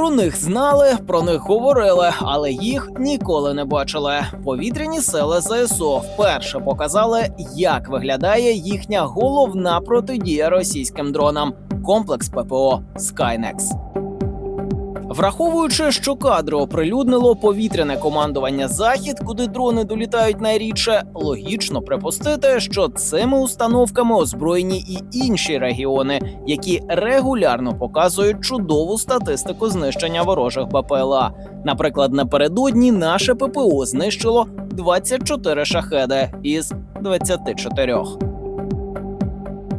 Про них знали, про них говорили, але їх ніколи не бачили. Повітряні сили ЗСУ вперше показали, як виглядає їхня головна протидія російським дронам комплекс ППО Skynex. Враховуючи, що кадри оприлюднило повітряне командування Захід, куди дрони долітають найрідше, логічно припустити, що цими установками озброєні і інші регіони, які регулярно показують чудову статистику знищення ворожих БПЛА. Наприклад, напередодні наше ППО знищило 24 шахеди із 24.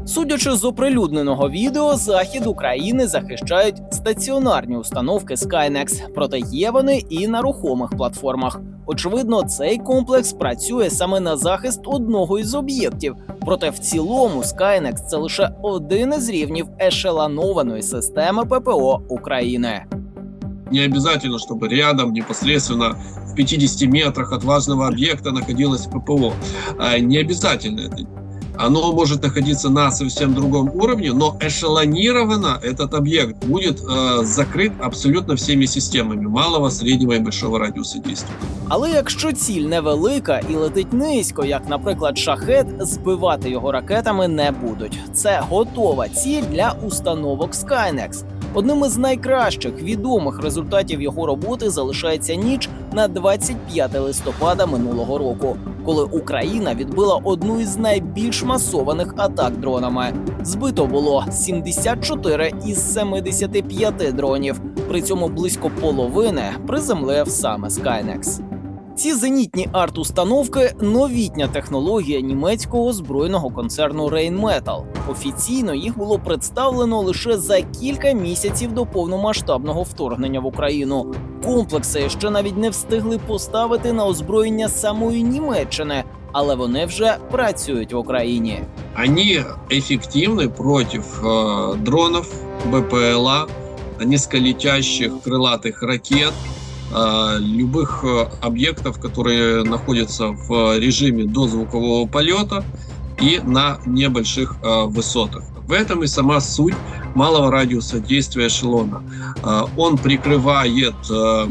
Судячи з оприлюдненого відео, захід України захищають стаціонарні установки Skynex, проте є вони і на рухомих платформах. Очевидно, цей комплекс працює саме на захист одного із об'єктів. Проте в цілому Skynex – це лише один із рівнів ешелонованої системи ППО України. Не обязательно, чтобы рядом, непосредственно в 50 метрах от важного объекта находилось ППО. А, Не обязательно это. Оно может находиться на совсем другом уровне, но эшелонировано этот объект будет э, закрыт абсолютно всеми системами малого, среднего и большого радиуса действия. Але якщо ціль невелика і летить низько, як, наприклад, шахет, збивати його ракетами не будуть. Це готова ціль для установок Skynex. Одним із найкращих відомих результатів його роботи залишається ніч на 25 листопада минулого року, коли Україна відбила одну із найбільш масованих атак дронами. Збито було 74 із 75 дронів. При цьому близько половини приземлив саме Skynex. Ці зенітні арт-установки новітня технологія німецького збройного концерну Rheinmetall. Офіційно їх було представлено лише за кілька місяців до повномасштабного вторгнення в Україну. Комплекси ще навіть не встигли поставити на озброєння самої Німеччини, але вони вже працюють в Україні. Они эффективны против э, дронов, БПЛА, низколетящих крылатых ракет, э, Любых э, объектов, которые находятся в режиме дозвукового полета и на небольших э, высотах. В этом и сама суть малого радиуса действия эшелона. Э, он прикрывает э,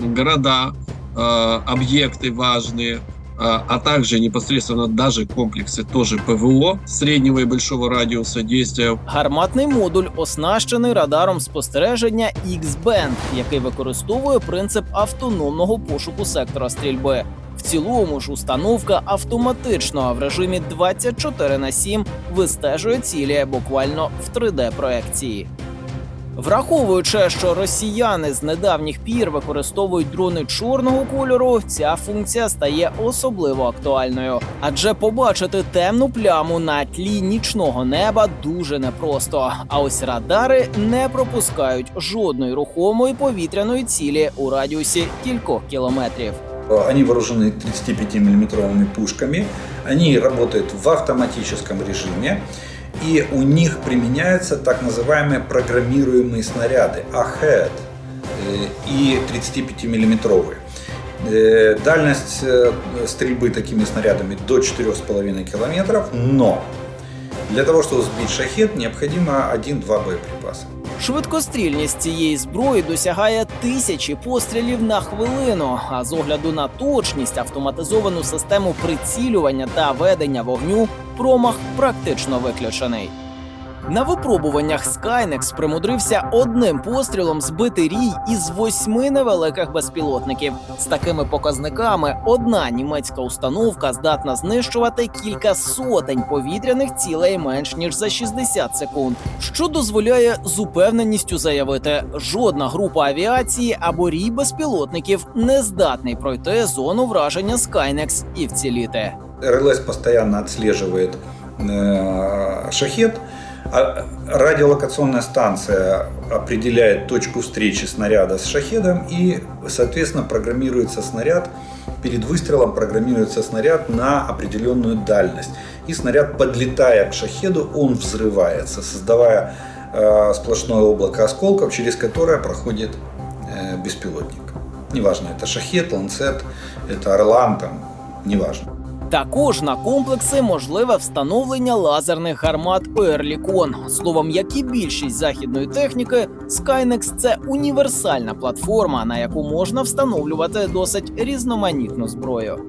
города, э, объекты важные, а также непосредственно даже комплексы тоже ПВО среднего и большого радиуса действия. Гарматний модуль оснащений радаром спостереження X-Band, який використовує принцип автономного пошуку сектора стрільби. В цілому ж установка автоматично в режимі 24 на 7 вистежує цілі буквально в 3D-проекції. Враховуючи, що росіяни з недавніх пір використовують дрони чорного кольору, ця функція стає особливо актуальною, адже побачити темну пляму на тлі нічного неба дуже непросто. А ось радари не пропускають жодної рухомої повітряної цілі у радіусі кількох кілометрів. Они вооружены 35-миллиметровыми пушками, они работают в автоматическом режиме, и у них применяются так называемые программируемые снаряды AHEAD э, и 35-миллиметровые. Э, Дальность э, стрельбы такими снарядами до 4,5 километров, но для того, чтобы сбить шахет, необходимо 1-2 боеприпаса. Швидкострільність цієї зброї досягає тисячі пострілів на хвилину. А з огляду на точність, автоматизовану систему прицілювання та ведення вогню, промах практично виключений. На випробуваннях Skynex примудрився одним пострілом збити рій із восьми невеликих безпілотників. З такими показниками одна німецька установка здатна знищувати кілька сотень повітряних цілей менш ніж за 60 секунд, що дозволяє з упевненістю заявити, жодна група авіації або рій безпілотників не здатний пройти зону враження Skynex і вціліти. РЛС постоянно отслеживает э, шахет, радиолокационная станция определяет точку встречи снаряда с шахедом и, соответственно, программируется снаряд, перед выстрелом программируется снаряд на определенную дальность. И снаряд, подлетая к шахеду, он взрывается, создавая э, сплошное облако осколков, через которое проходит э, беспилотник. Неважно, это шахет, ланцет, это орлан, там, неважно. Також на комплекси можливе встановлення лазерних гармат Ерлікон. Словом, як і більшість західної техніки, Skynex – це універсальна платформа, на яку можна встановлювати досить різноманітну зброю.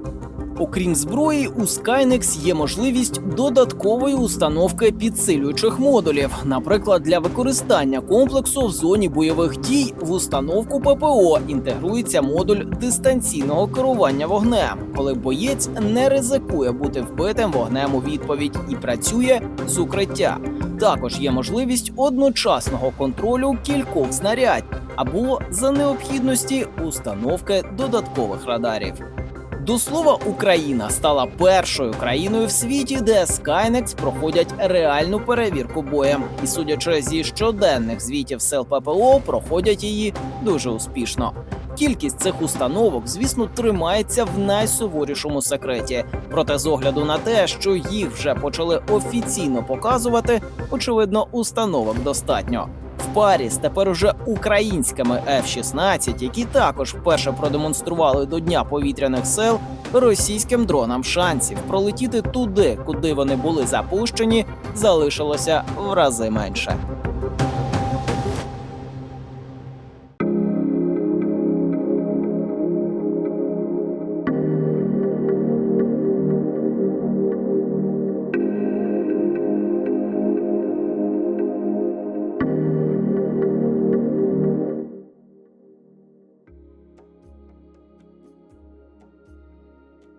Окрім зброї, у Skynex є можливість додаткової установки підсилюючих модулів, наприклад, для використання комплексу в зоні бойових дій в установку ППО інтегрується модуль дистанційного керування вогнем, коли боєць не ризикує бути вбитим вогнем у відповідь і працює з укриття. Також є можливість одночасного контролю кількох знарядь або за необхідності установки додаткових радарів. До слова, Україна стала першою країною в світі, де Skynex проходять реальну перевірку боєм, і судячи зі щоденних звітів сил ППО, проходять її дуже успішно. Кількість цих установок, звісно, тримається в найсуворішому секреті. Проте, з огляду на те, що їх вже почали офіційно показувати, очевидно, установок достатньо. Парі з тепер уже українськими F-16, які також вперше продемонстрували до Дня повітряних сил, російським дронам шансів пролетіти туди, куди вони були запущені, залишилося в рази менше.